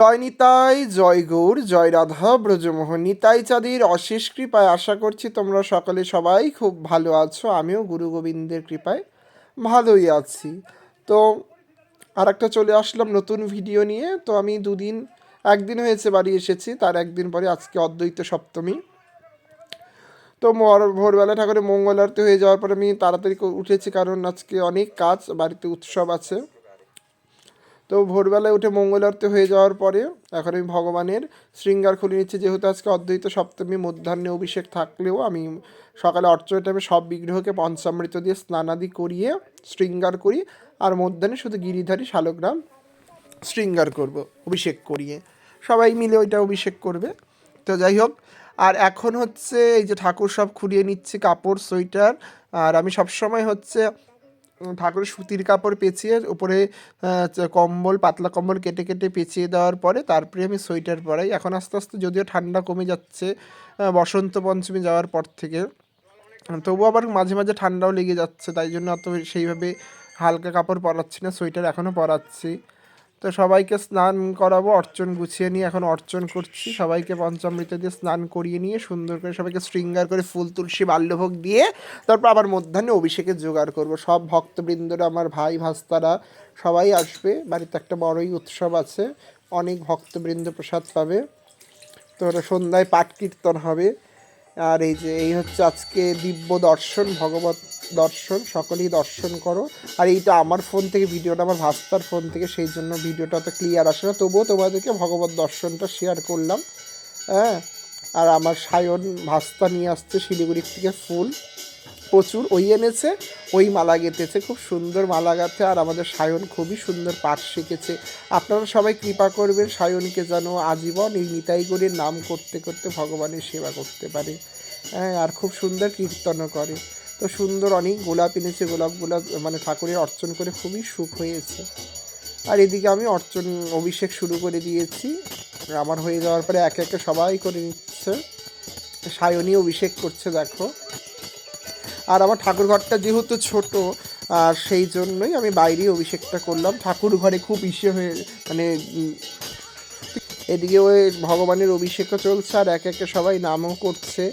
জয় নিতাই, জয় গৌর, জয় রাধা, ব্রজমোহন। নিতাই চাঁদের অশেষ কৃপায় আশা করছি তোমরা সকলে সবাই খুব ভালো আছো। আমিও গুরু গোবিন্দের কৃপায় ভালোই আছি। তো আর একটা চলে আসলাম নতুন ভিডিও নিয়ে। তো আমি দুদিন, একদিন হয়েছে বাড়ি এসেছি, তার একদিন পরে আজকে অদ্বৈত সপ্তমী। তো মর- ভোরবেলা ঠাকুরের মঙ্গল আরতি হয়ে যাওয়ার পরে আমি তাড়াতাড়ি উঠেছি কারণ আজকে অনেক কাজ, বাড়িতে উৎসব আছে। তো ভোরবেলায় উঠে মঙ্গল আরতি হয়ে যাওয়ার পরে এখন আমি ভগবানের শৃঙ্গার খুলে নিচ্ছি। যেহেতু আজকে অদ্বৈত সপ্তমী, মধ্যাহ্নে অভিষেক থাকলেও আমি সকালে অর্চনা টাইমে সব বিগ্রহকে পঞ্চামৃত দিয়ে স্নানাদি করিয়ে শৃঙ্গার করি আর মধ্যাহ্নে শুধু গিরিধারী শালগ্রাম শৃঙ্গার করব, অভিষেক করিয়ে। সবাই মিলে ওইটা অভিষেক করবে। তো যাই হোক, আর এখন হচ্ছে এই যে ঠাকুর সব খুলিয়ে নিচ্ছে, কাপড়, সোয়েটার, আর আমি সবসময় হচ্ছে ঠাকুরের সুতির কাপড় পেঁচিয়ে উপরে কম্বল, পাতলা কম্বল কেটে কেটে পেঁচিয়ে দেওয়ার পরে তারপরে আমি সোয়েটার পরাই। এখন আস্তে আস্তে যদিও ঠান্ডা কমে যাচ্ছে বসন্ত পঞ্চমী যাওয়ার পর থেকে, তবুও আবার মাঝে মাঝে ঠান্ডাও লেগে যাচ্ছে, তাই জন্য অত সেইভাবে হালকা কাপড় পরাচ্ছি না, সোয়েটার এখনও পরাচ্ছি। তো সবাইকে স্নান করাবো, অর্চন গুছিয়ে নিয়ে এখন অর্চন করছি। সবাইকে পঞ্চামৃত দিয়ে স্নান করিয়ে নিয়ে সুন্দর করে সবাইকে শৃঙ্গার করে ফুল, তুলসী, বাল্যভোগ দিয়ে তারপর আবার মধ্যাহ্নে অভিষেকের জোগাড় করব। সব ভক্তবৃন্দরা, আমার ভাই, ভাস্তারা, সবাই আসবে। বাড়িতে একটা বড়ই উৎসব আছে, অনেক ভক্তবৃন্দ প্রসাদ পাবে। তো সন্ধ্যায় পাঠ কীর্তন হবে। আর এই যে, এই হচ্ছে আজকে দিব্য দর্শন, ভগবত দর্শন, সকলেই দর্শন করো। আর এইটা আমার ফোন থেকে ভিডিওটা, আমার ভাস্তার ফোন থেকে, সেই জন্য ভিডিওটা তো ক্লিয়ার আসে না। তবুও তোমাদেরকে ভগবত দর্শনটা শেয়ার করলাম। হ্যাঁ? আর আমার সায়ন ভাস্তা নিয়ে আসছে শিলিগুড়ির থেকে ফুল। প্রচুর ওই এনেছে, ওই মালা গেঁথেছে, খুব সুন্দর মালা গাঁথে। আর আমাদের সায়ন খুবই সুন্দর পাঠ শিখেছে। আপনারা সবাই কৃপা করবেন, সায়নকে যেন আজীবন এই নিতাইগড়ের নাম করতে করতে ভগবানের সেবা করতে পারে। হ্যাঁ? আর খুব সুন্দর কীর্তনও করে। তো সুন্দর অনেক গোলাপ এনেছে গোলাপগুলা মানে ঠাকুরের অর্চন করে খুবই সুখ হয়েছে। আর এদিকে আমি অর্চন, অভিষেক শুরু করে দিয়েছি। আমার হয়ে যাওয়ার পরে একে একে সবাই করে নিচ্ছে। সায়নী অভিষেক করছে, দেখো। আর আমার ঠাকুর ঘরটা যেহেতু ছোট, আর সেই জন্যই আমি বাইরে অভিষেকটা করলাম। ঠাকুর ঘরে খুব ইসে হয়ে মানে এদিকে ওই ভগবানের অভিষেকও চলছে, আর এক একে সবাই নামও করছে।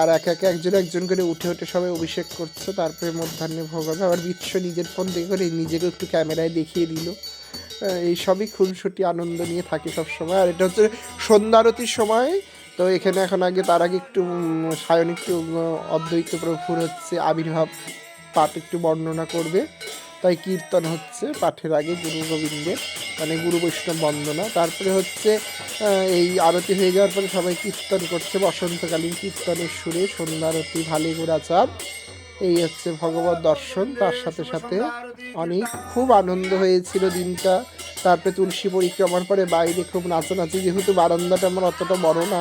আর এক একে একজন একজন করে উঠে উঠে সবাই অভিষেক করছে তারপরে মধ্যাহ্নে ভোগ হবে আবার বিশ্ব নিজের ফোন দেখে করে নিজেকে একটু ক্যামেরায় দেখিয়ে দিল। আহ, এই সবই খুনসুটি আনন্দ নিয়ে থাকি সব সময় আর এটা হচ্ছে সন্ধ্যা আরতির সময় তো এখানে এখন আগে তার আগে একটু সায়ন একটু অদ্বৈত প্রভুর হচ্ছে আবির্ভাব পাঠ একটু বর্ণনা করবে। তাই কীর্তন হচ্ছে পাঠের আগে গুরু গোবিন্দের মানে গুরু বৈষ্ণব বন্দনা। তারপরে হচ্ছে এই আরতি হয়ে যাওয়ার পরে সবাই কীর্তন করছে, বসন্তকালীন কীর্তনের সুরে, সন্ধ্যা আরতি, ভালে গোড়াচার এই হচ্ছে ভগবত দর্শন। তার সাথে সাথে অনেক খুব আনন্দ হয়েছিল দিনটা। তারপরে তুলসী পরিক্রমার পরে বাইরে খুব নাচানাচি, যেহেতু বারান্দাটা আমার অতটা বড় না,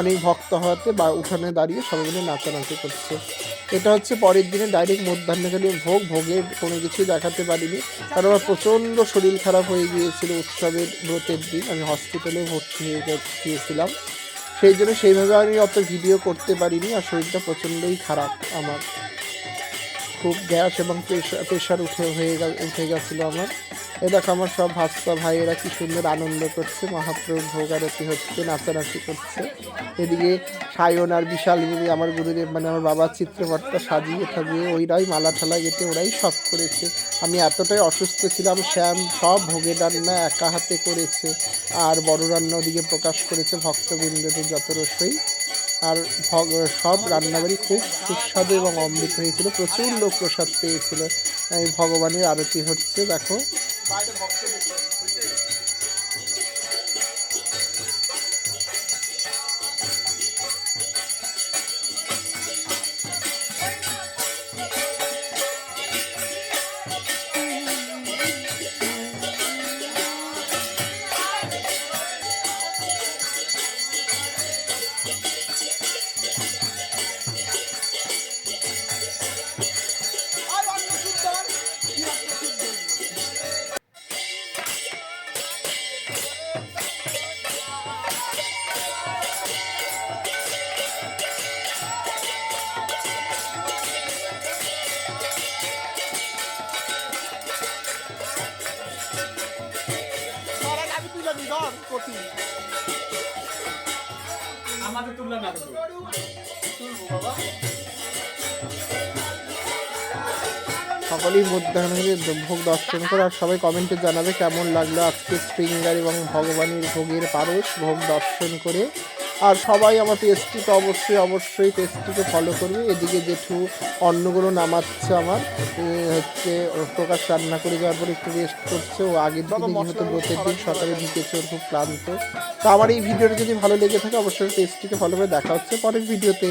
অনেক ভক্ত হওয়াতে বা উঠানে দাঁড়িয়ে সবাই মিলে নাচানাচি করছে। এটা হচ্ছে পরের দিনে ডাইরেক্ট মধ্যাহ্নকালে ভোগ, ভোগে কোনো কিছুই দেখাতে পারিনি। কারণ আমার প্রচণ্ড শরীর খারাপ হয়ে গিয়েছিল উৎসবের ব্রতের দিন, আমি হসপিটালে ভর্তি হয়ে গিয়েছিলাম। সেই জন্য সেইভাবে আমি অত ভিডিও করতে পারিনি আর শরীরটা প্রচণ্ডই খারাপ আমার। খুব গ্যাস এবং প্রেশার প্রেশার উঠে হয়ে উঠে গেছিল আমার। এ দেখো আমার সব ভাস্তা ভাইয়েরা কি সুন্দর আনন্দ করছে, মহাপ্রভুর ভোগ আরতি হচ্ছে, নাচানাচি করছে। এদিকে সায়ন আর বিশাল মিলে আমার গুরুদেব মানে আমার বাবার চিত্রপটটা সাজিয়ে সাজিয়ে ওইরাই মালা ঠালা গেটে ওরাই সব করেছে। আমি এতটাই অসুস্থ ছিলাম, শ্যাম সব ভোগের রান্না একা হাতে করেছে। আর বড় রান্না ওদিকে প্রকাশ করেছে ভক্তবৃন্দদের যত রসই। আর সব রান্নাবাড়ি খুব সুস্বাদু এবং অমৃত হয়েছিল। প্রচুর লোক প্রসাদ পেয়েছিল। এই ভগবানের আরতি হচ্ছে, দেখো। প্রতি আমাদের তুলনা না তুলবো বাবা সকলেই মধ্যাহ্নে ভোগ দর্শন করে আর সবাই কমেন্টে জানাবে কেমন লাগল আজকে স্ট্রিঙ্গার এবং ভগবানের ভোগের পারস। ভোগ দর্শন করে আর সবাই আমার পেজটিকে অবশ্যই অবশ্যই পেজটিকে ফলো করবে। এদিকে জেঠু অন্নগুলো নামাচ্ছে আমার। হচ্ছে প্রকাশ রান্না করে যাওয়ার পর একটু রেস্ট করছে। ও আগের দিন যেহেতু ব্রতের দিন সকালে ঢুকেছে ওর খুব ক্লান্ত। তো আমার এই ভিডিওটা যদি ভালো লেগে থাকে অবশ্যই পেজটিকে ফলো করে দেখা হচ্ছে পরের ভিডিওতে।